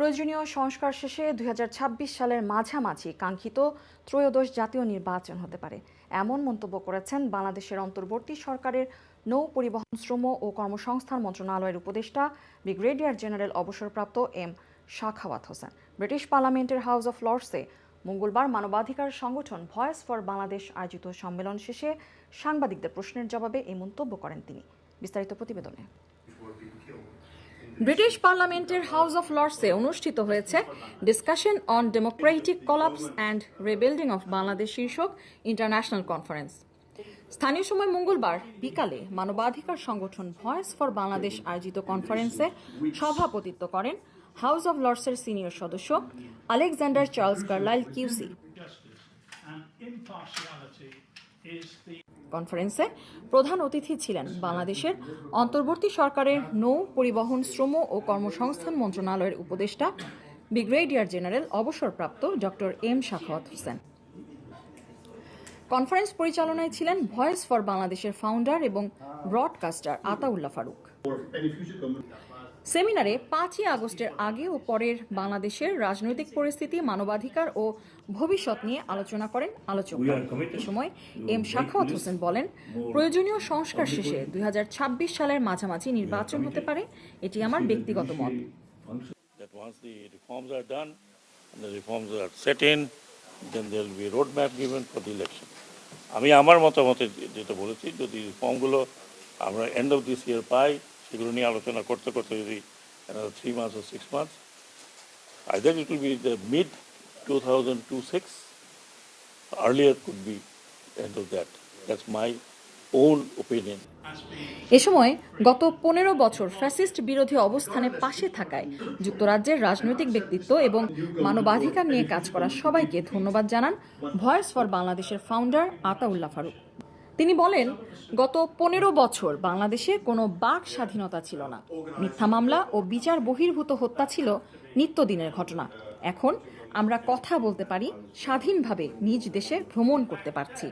প্রয়োজনীয় সংস্কার শেষে দুই ছাব্বিশ সালের মাঝামাঝি কাঙ্ক্ষিত ত্রয়োদশ জাতীয় নির্বাচন হতে পারে। এমন মন্তব্য করেছেন বাংলাদেশের অন্তর্বর্তী সরকারের নৌ পরিবহন শ্রম ও কর্মসংস্থান মন্ত্রণালয়ের উপদেষ্টা, ব্রিগেডিয়ার জেনারেল অবসরপ্রাপ্ত এম শাখাওয়াত হোসেন। ব্রিটিশ পার্লামেন্টের হাউস অফ লর্ডসে মঙ্গলবার মানবাধিকার সংগঠন ভয়েস ফর বাংলাদেশ আয়োজিত সম্মেলন শেষে সাংবাদিকদের প্রশ্নের জবাবে এই মন্তব্য করেন তিনি। বিস্তারিত প্রতিবেদনে। ব্রিটিশ পার্লামেন্টের হাউস অফ লর্ডসে অনুষ্ঠিত হয়েছে discussion on democratic collapse and rebuilding of Bangladesh শীর্ষক ইন্টারন্যাশনাল কনফারেন্স। স্থানীয় সময় মঙ্গলবার বিকালে মানবাধিকার সংগঠন ভয়েস ফর বাংলাদেশ আয়োজিত কনফারেন্সে সভাপতিত্ব করেন হাউস অব লর্ডসের সিনিয়র সদস্য আলেকজান্ডার চার্লস কার্লাইল কিউসি। কনফারেন্সে প্রধান অতিথি ছিলেন বাংলাদেশের অন্তর্বর্তী সরকারের নৌ পরিবহন, শ্রম ও কর্মসংস্থান মন্ত্রণালয়ের উপদেষ্টা, ব্রিগেডিয়ার জেনারেল অবসরপ্রাপ্ত doctor M Shakhawat Hossain. Conference পরিচালনায় ছিলেন ভয়েস ফর বাংলাদেশের ফাউন্ডার এবং ব্রডকাস্টার আতাউল্লাহ ফারুক। সেমিনারে পাঁচই আগস্টের আগে ও পরের বাংলাদেশের রাজনৈতিক পরিস্থিতি মানবাধিকার ও ভবিষ্যৎ নিয়ে আলোচনা করেন আলোচক। এ সময় এম শাখাওয়াত হোসেন বলেন প্রয়োজনীয় সংস্কার শেষে দুই হাজার ছাব্বিশ সালের মাঝামাঝি নির্বাচন হতে পারে। এটি আমার ব্যক্তিগত মত. আমি আমার মতামতে যেটা বলেছি যদি রিফর্মগুলো আমরা এন্ড অফ দিস ইয়ার পাই সেগুলো নিয়ে আলোচনা করতে করতে যদি three months O six months either it will be the mid two thousand two six earlier could be end of that that's my own opinion এ সময় গত পনেরো বছর ফ্যাসিস্ট বিরোধী অবস্থানে পাশে থাকায় যুক্তরাজ্যের রাজনৈতিক ব্যক্তিত্ব এবং মানবাধিকার নিয়ে কাজ করা সবাইকে ধন্যবাদ জানান ভয়েস ফর বাংলাদেশের ফাউন্ডার আতাউল্লাহ ফারুক। তিনি বলেন গত পনেরো বছর বাংলাদেশে কোনো বাক স্বাধীনতা ছিল না। মিথ্যা মামলা ও বিচার বহির্ভূত হত্যা ছিল নিত্যদিনের ঘটনা। এখন আমরা কথা বলতে পারি স্বাধীনভাবে নিজ দেশে ভ্রমণ করতে পারছি।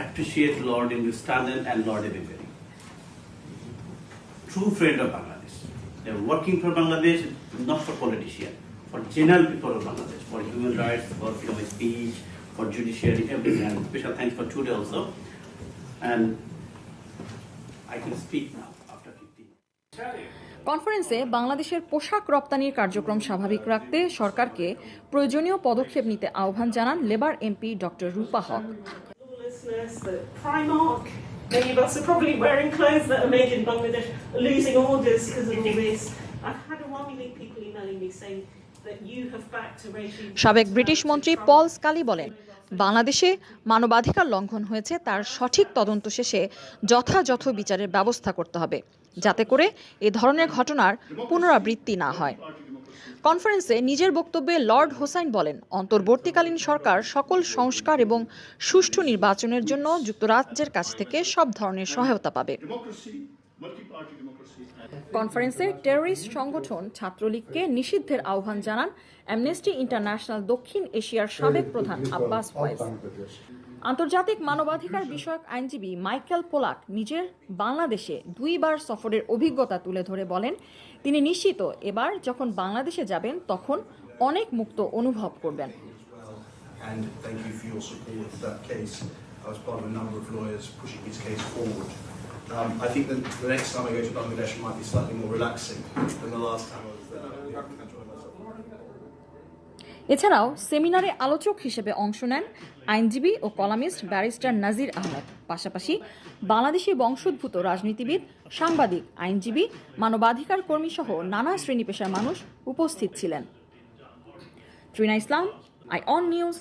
Appreciate Lord Hindustan and Lord Everybody. True friend of Bangladesh. They are working for Bangladesh, not for politicians, for general people of Bangladesh, for human rights, for freedom of speech, for judiciary, everything. And special thanks for today also. And I can speak now after 15. কনফারেন্সে বাংলাদেশের পোশাক রপ্তানির কার্যক্রম স্বাভাবিক রাখতে সরকারকে প্রয়োজনীয় পদক্ষেপ নিতে আহ্বান জানান Labour MP doctor Rupa Huq lawlessness, that Primark, many of us are probably wearing clothes that are made in Bangladesh, losing orders because of all this. I've had overwhelmingly people emailing me saying that you have backed a regime. সাবেক British মন্ত্রী Paul স্কালি বলেন বাংলাদেশে মানবাধিকার লঙ্ঘন হয়েছে তার সঠিক তদন্ত শেষে যথাযথ বিচারের ব্যবস্থা করতে হবে যাতে করে এ ধরনের ঘটনার পুনরাবৃত্তি না হয় কনফারেন্সে নিজের বক্তব্যে লর্ড হোসাইন বলেন, অন্তর্বর্তীকালীন সরকার সকল সংস্কার এবং সুষ্ঠু নির্বাচনের জন্য যুক্তরাজ্যের কাছ থেকে সব ধরনের সহায়তা পাবে। কনফারেন্সে টেররিস্ট সংগঠন ছাত্রলীগকে নিষিদ্ধের আহ্বান জানান অ্যামনেস্টি ইন্টারন্যাশনাল দক্ষিণ এশিয়ার সাবেক প্রধান আব্বাস ফয়েজ আন্তর্জাতিক মানবাধিকার বিষয়ক আইনজীবী মাইকেল পোলাক নিজের বাংলাদেশে দুইবার সফরের অভিজ্ঞতা তুলে ধরে বলেন তিনি নিশ্চিত এবার যখন বাংলাদেশে যাবেন তখন অনেক মুক্ত অনুভব করবেন। এছাড়াও সেমিনারে আলোচক হিসেবে অংশ নেন আইনজীবী ও কলামিস্ট ব্যারিস্টার নাজির আহমেদ। পাশাপাশি বাংলাদেশি বংশোদ্ভূত রাজনীতিবিদ, সাংবাদিক, আইনজীবী, মানবাধিকার কর্মী সহ নানা শ্রেণি পেশার মানুষ উপস্থিত ছিলেন। Trina Islam, eye on news